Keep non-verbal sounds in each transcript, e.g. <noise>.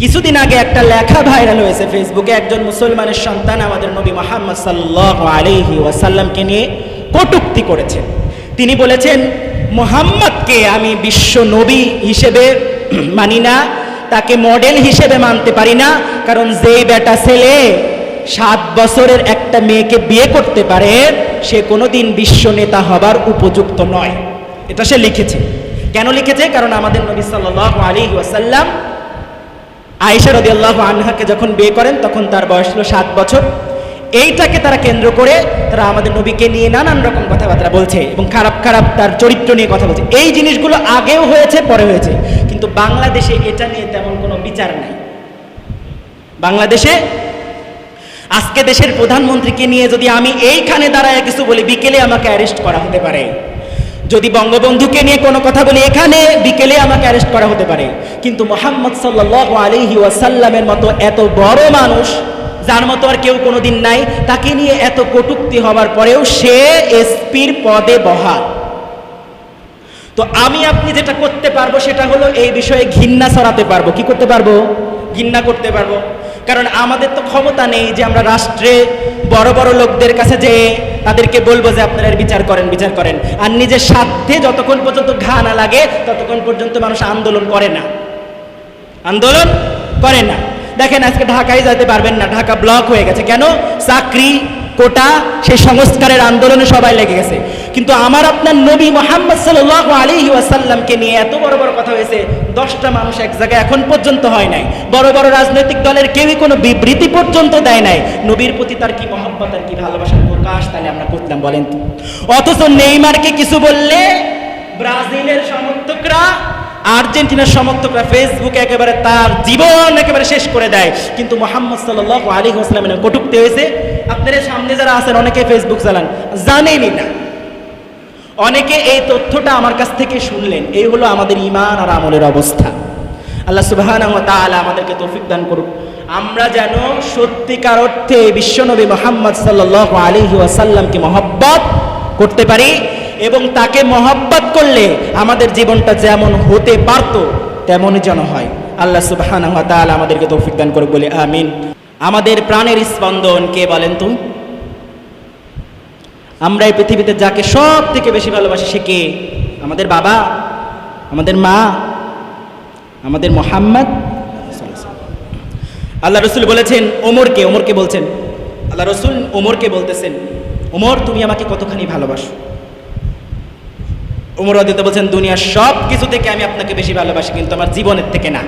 কিছুদিন আগে একটা লেখা ভাইরাল হয়েছে ফেসবুকে, একজন মুসলমানের সন্তান আমাদের নবী মোহাম্মদ সাল্লাহ আলহি ওয়াসাল্লামকে নিয়ে কটুক্তি করেছেন তিনি বলেছেন, মোহাম্মদকে আমি বিশ্ব নবী হিসেবে <clears throat> মানি না, তাকে মডেল হিসেবে মানতে পারি না, কারণ যেই বেটা ছেলে সাত বছরের একটা মেয়েকে বিয়ে করতে পারে, সে কোনোদিন বিশ্ব নেতা হবার উপযুক্ত নয়। এটা সে লিখেছে। কেন লিখেছে? কারণ আমাদের নবী সাল্লাহ আলী ওয়াসাল্লাম আয়েশা রদি আল্লাহ আনহাকে যখন বিয়ে করেন, তখন তার বয়স ছিল সাত বছর। এইটাকে তারা কেন্দ্র করে তারা আমাদের নবীকে নিয়ে নানান রকম কথাবার্তা বলছে এবং খারাপ খারাপ তার চরিত্র নিয়ে কথা বলছে। এই জিনিসগুলো আগেও হয়েছে, পরে হয়েছে। কিন্তু বাংলাদেশে এটা নিয়ে তেমন কোনো বিচার নাই। বাংলাদেশে আজকে দেশের প্রধানমন্ত্রীকে নিয়ে যদি আমি এইখানে দাঁড়ায় কিছু বলি, বিকেলে আমাকে অ্যারেস্ট করা হতে পারে। যদি বঙ্গবন্ধুকে নিয়ে কোনো কথা বলি, এখানে বিকেলে আমাকে অ্যারেস্ট করা হতে পারে। কিন্তু মোহাম্মদ সাল্লাহ আলহি ওয়াসাল্লামের মতো এত বড় মানুষ, যার মতো আর কেউ কোনো দিন নাই, তাকে নিয়ে এত কটুক্তি হওয়ার পরেও সে এসপির পদে বহাল। তো আমি আপনি যেটা করতে পারব, সেটা হলো এই বিষয়ে ঘৃণা ছড়াতে পারব। কি করতে পারব? ঘৃণা করতে পারব। কারণ আমাদের তো ক্ষমতা নেই যে আমরা রাষ্ট্রে বড় বড় লোকদের কাছে যে তাদেরকে বলব যে আপনারা বিচার করেন বিচার করেন। আর নিজের স্বার্থে যতক্ষণ পর্যন্ত ঘা না লাগে, ততক্ষণ পর্যন্ত মানুষ আন্দোলন করে না। আন্দোলন করে না। দেখেন আজকে ঢাকায় যেতে পারবেন না, ঢাকা ব্লক হয়ে গেছে। কেন? চাকরি, কোটা, সেই সংস্কারের আন্দোলনে সবাই লেগে গেছে। কিন্তু আমার আপনার নবী মোহাম্মদ সাল্লাহ আলী ওয়াসাল্লামকে নিয়ে এত বড় বড় কথা হয়েছে, দশটা মানুষ এক জায়গায় এখন পর্যন্ত হয় নাই। বড় বড় রাজনৈতিক দলের কেউই কোনো বিবৃতি পর্যন্ত দেয় নাই। নবীর প্রতি তার কি মহব্বত আর কি ভালোবাসার প্রকাশ, তাহলে আমরা করতাম, বলেন তো। অথচ নেইমারকে কিছু বললে ব্রাজিলের সমর্থকরা, আর্জেন্টিনার সমর্থকরা ফেসবুকে একেবারে তার জীবন একেবারে শেষ করে দেয়। কিন্তু মোহাম্মদ সাল্লাহ আলী আসলামের কটুক্তি হয়েছে। আপনাদের সামনে যারা আছেন, অনেকে ফেসবুক চালান। জানেনই না। অনেকে এই তথ্যটা আমার কাছ থেকে শুনলেন। এই হলো আমাদের ইমান আর আমলের অবস্থা। আল্লাহ সুবাহান আমাদেরকে তৌফিক দান করুক। আমরা যেন সত্যিকার অর্থে বিশ্বনবী মোহাম্মদ সাল্লাহ আলী ওয়াসাল্লামকে মহব্বত করতে পারি এবং তাকে মহব্বত করলে আমাদের জীবনটা যেমন হতে পারত, তেমনই যেন হয়। আল্লাহ সুবাহান আমাদেরকে তৌফিক দান করুক বলে আমিন। আমাদের প্রাণের স্পন্দন কে বলেন তো? আমরা এই পৃথিবীতে যাকে সব থেকে বেশি ভালোবাসি সে কে? আমাদের বাবা, আমাদের মা, আমাদের মোহাম্মদ আল্লাহ রসুল বলেছেন ওমরকে ওমরকে বলছেন, আল্লাহ রসুল ওমরকে বলতেছেন, ওমর, তুমি আমাকে কতখানি ভালোবাসো? ওমর অদিত বলছেন, দুনিয়ার সব কিছু থেকে আমি আপনাকে বেশি ভালোবাসি, কিন্তু আমার জীবনের থেকে না।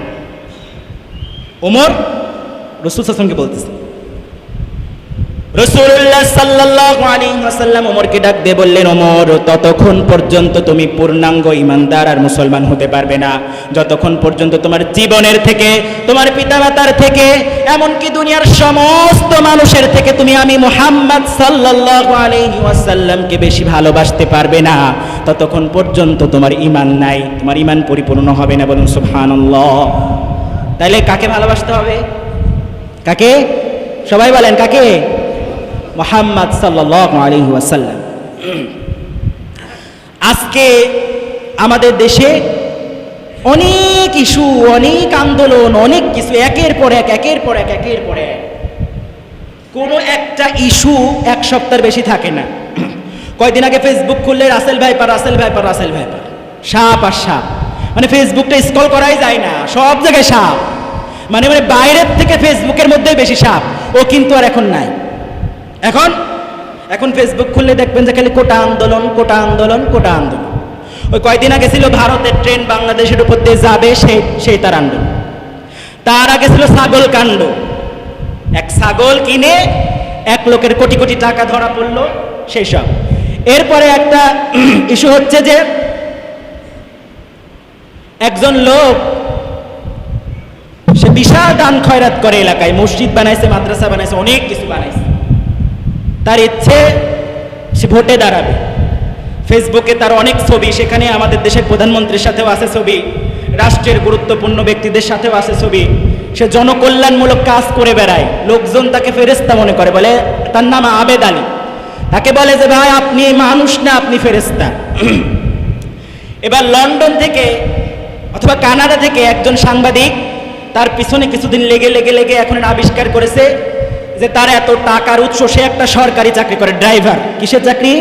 ওমর রসুল সাসমকে বলতেছে রসুল্লাহ সাল্লাল্লাহু আলাইহি ওয়াসাল্লাম ওমরকে ডাক দিয়ে বললেন, ওমর, ততক্ষণ পর্যন্ত তুমি পূর্ণাঙ্গ ইমানদার আর মুসলমান হতে পারবে না। যতক্ষণ পর্যন্ত তোমার জীবনের থেকে, তোমার পিতামাতার থেকে, এমনকি দুনিয়ার সমস্ত মানুষের থেকে তুমি আমি মুহাম্মদ সাল্লাল্লাহু আলাইহি ওয়াসাল্লামকে বেশি ভালোবাসতে পারবে না। ততক্ষণ পর্যন্ত তোমার ইমান নাই, তোমার ইমান পরিপূর্ণ হবে না বলুন সুবহানাল্লাহ। তাইলে কাকে ভালোবাসতে হবে? কাকে? সবাই বলেন, কাকে? মোহাম্মদ সাল্লাহ আজকে আমাদের দেশে অনেক ইস্যু, অনেক আন্দোলন, অনেক কিছু, একের পর এক, একের পর এক, একের পর এক। কোনো একটা ইস্যু এক সপ্তাহের বেশি থাকে না। কয়দিন আগে ফেসবুক খুললে Russell viper Russell viper Russell viper সাপ আর সাপ। মানে ফেসবুকটা স্ক্রল করাই যায় না, সব জায়গায় সাপ। মানে মানে বাইরের থেকে ফেসবুকের মধ্যেই বেশি সাপ। ও কিন্তু আর এখন নাই। এখন? এখন ফেসবুক খুললে দেখবেন যে খালি কোটা আন্দোলন কোটা আন্দোলন কোটা আন্দোলন। ওই কয়দিন আগে ছিল ভারতের ট্রেন বাংলাদেশের উপর দিয়ে যাবে সেই সেই তার আন্দোলন তার আগে ছিল ছাগল কাণ্ড। এক ছাগল কিনে এক লোকের কোটি কোটি টাকা ধরা পড়ল, সেই সব। এরপরে একটা <clears throat> ইস্যু হচ্ছে যে একজন লোক, সে বিশাল দান খয়রাত করে এলাকায়, মসজিদ বানাইছে, মাদ্রাসা বানাইছে, অনেক কিছু বানাইছে। তার ইচ্ছে, সে ভোটে দাঁড়াবে। ফেসবুকে তার অনেক ছবি, সেখানে আমাদের দেশের প্রধানমন্ত্রীর সাথেও আছে ছবি, রাষ্ট্রের গুরুত্বপূর্ণ ব্যক্তিদের সাথেও আছে ছবি। সে জনকল্যাণমূলক কাজ করে বেড়ায়। লোকজন তাকে ফেরেস্তা মনে করে, বলে, তার নাম আবেদ আলী। তাকে বলে যে, ভাই, আপনি মানুষ না, আপনি ফেরেস্তা এবার লন্ডন থেকে অথবা কানাডা থেকে একজন সাংবাদিক তার পিছনে কিছুদিন লেগে লেগে লেগে এখন আবিষ্কার করেছে। যে তার এত টাকার উৎস, সে একটা সরকারি চাকরি করে, ড্রাইভার। কিসের চাকরি?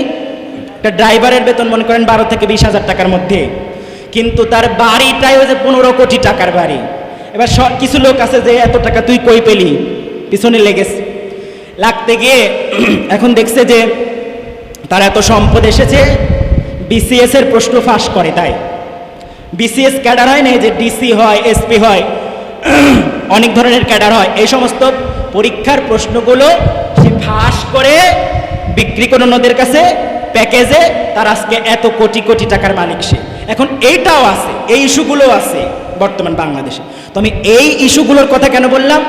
একটা ড্রাইভারের বেতন মনে করেন বারো থেকে বিশ হাজার টাকার মধ্যে। কিন্তু তার বাড়িটাই যে পনেরো কোটি টাকার বাড়ি। এবার স- কিছু লোক আছে যে এত টাকা তুই কই পেলি? পিছনে লেগেছে। লাগতে গিয়ে <clears throat> এখন দেখছে যে তার এত সম্পদ এসেছে বিসিএস এর প্রশ্ন ফাঁস করে তাই। বিসিএস ক্যাডার হয় না যে ডিসি হয় এসপি হয়, <clears throat> অনেক ধরনের ক্যাডার হয়। এই সমস্ত পরীক্ষার প্রশ্নগুলো সে ফাঁস করে বিক্রি করে অন্যদের কাছে, প্যাকেজে, তার আজকে এত কোটি কোটি টাকার মালিক সে। এখন এইটাও আছে, এই ইস্যুগুলো আছে বর্তমান বাংলাদেশে। তো আমি এই ইস্যুগুলোর কথা কেন বললাম?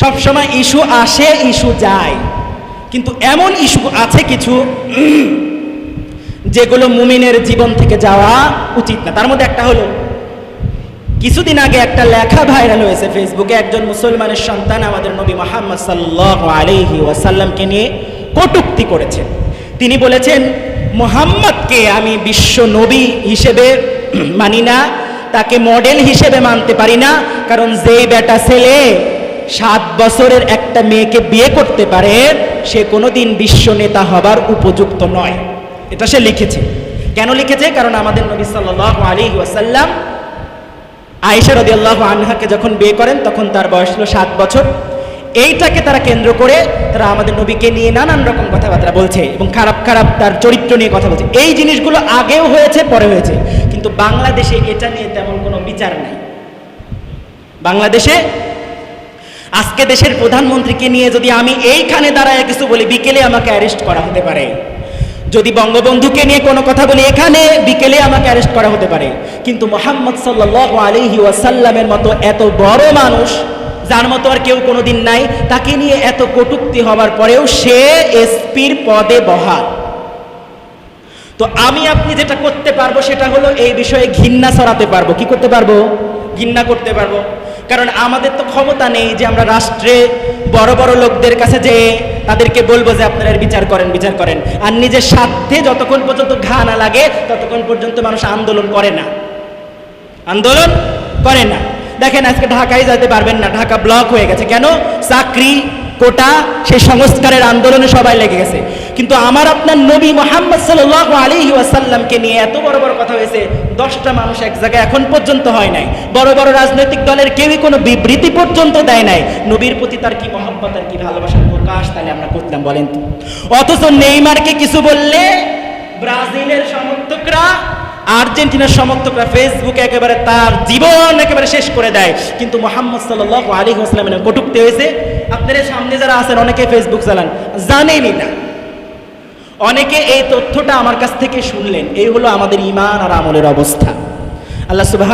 সবসময় ইস্যু আসে, ইস্যু যায়। কিন্তু এমন ইস্যু আছে কিছু <clears throat> যেগুলো মুমিনের জীবন থেকে যাওয়া উচিত না। তার মধ্যে একটা হলো কিছুদিন আগে একটা লেখা ভাইরাল হয়েছে ফেসবুকে, একজন মুসলমানের সন্তান আমাদের নবী মোহাম্মদ সাল্লাহ আলাইহি ওয়াসাল্লামকে নিয়ে কটুক্তি করেছেন। তিনি বলেছেন, মোহাম্মদকে আমি বিশ্ব নবী হিসেবে মানি না, তাকে মডেল হিসেবে মানতে পারি না, কারণ যেই বেটা ছেলে সাত বছরের একটা মেয়েকে বিয়ে করতে পারে, সে কোনোদিন বিশ্ব নেতা হবার উপযুক্ত নয়। এটা সে লিখেছে। কেন লিখেছে? কারণ আমাদের নবী সাল্লাহ আলী ওয়াসাল্লাম আয়েশা রদিয়াল্লাহু আনহাকে যখন বিয়ে করেন, তখন তার বয়স ছিল সাত বছর। এইটাকে তারা কেন্দ্র করে তারা আমাদের নবীকে নিয়ে নানান রকম কথাবার্তা বলছে এবং খারাপ খারাপ তার চরিত্র নিয়ে কথা বলছে। এই জিনিসগুলো আগেও হয়েছে, পরে হয়েছে। কিন্তু বাংলাদেশে এটা নিয়ে তেমন কোনো বিচার নাই। বাংলাদেশে আজকে দেশের প্রধানমন্ত্রীকে নিয়ে যদি আমি এইখানে দাঁড়ায় কিছু বলি, বিকেলে আমাকে অ্যারেস্ট করা হতে পারে। যদি বঙ্গবন্ধুকে নিয়ে কোনো কথা বলি, এখানে বিকেলে আমাকে অ্যারেস্ট করা হতে পারে। কিন্তু মোহাম্মদ সাল্লাহ আলহি ওয়াসাল্লামের মতো এত বড় মানুষ, যার মতো আর কেউ কোনো দিন নাই, তাকে নিয়ে এত কটুক্তি হওয়ার পরেও সে এসপির পদে বহাল। তো আমি আপনি যেটা করতে পারব সেটা হলো এই বিষয়ে ঘৃণা ছড়াতে পারব। কি করতে পারব? ঘৃণা করতে পারব। কারণ আমাদের তো ক্ষমতা নেই যে আমরা রাষ্ট্রে বড় বড় লোকদের কাছে যে তাদেরকে বলব যে আপনারা বিচার করেন বিচার করেন। আর নিজের স্বার্থে যতক্ষণ পর্যন্ত ঘা না লাগে, ততক্ষণ পর্যন্ত মানুষ আন্দোলন করে না। আন্দোলন করে না। দেখেন আজকে ঢাকায় যেতে পারবেন না, ঢাকা ব্লক হয়ে গেছে। কেন? চাকরি, কোটা সেই সংস্কারের আন্দোলনে সবাই লেগে গেছে। কিন্তু আমার আপনার নবী মোহাম্মদ সাল্লাহ আলী ওয়াসাল্লামকে নিয়ে এত বড় বড় কথা হয়েছে, দশটা মানুষ এক জায়গায় এখন পর্যন্ত হয় নাই। বড় বড় রাজনৈতিক দলের কেউই কোনো বিবৃতি পর্যন্ত দেয় নাই। নবীর প্রতি তার কি মহব্বত আর কি ভালোবাসার প্রকাশ তাহলে আমরা করতাম, বলেন তো। অথচ নেইমারকে কিছু বললে ব্রাজিলের সমর্থকরা আর্জেন্টিনার সমর্থকরা ফেসবুকে একেবারে তার জীবন একেবারে শেষ করে দেয়। কিন্তু মোহাম্মদ সাল্লাহ আলী আসলামের কটুক্তি হয়েছে। আপনাদের সামনে যারা আছেন, অনেকে ফেসবুক চালান। জানেনই না। অনেকে এই তথ্যটা আমার কাছ থেকে শুনলেন। এই হলো আমাদের ইমান আর আমলের অবস্থা। আল্লাহ সুবাহ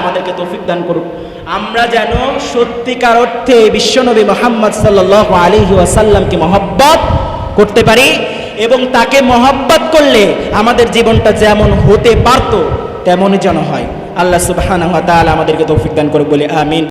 আমাদেরকে তৌফিক দান করুক। আমরা যেন সত্যিকার অর্থে বিশ্বনবী মোহাম্মদ সাল্লাহ আলী ওয়াসাল্লামকে মহব্বত করতে পারি। এবং তাকে মহাব্বত করলে আমাদের জীবনটা যেমন হতে পারত, তেমনই যেন হয়। আল্লাহ সুবাহ আমাদেরকে তৌফিক দান করুক, বলে আমিন।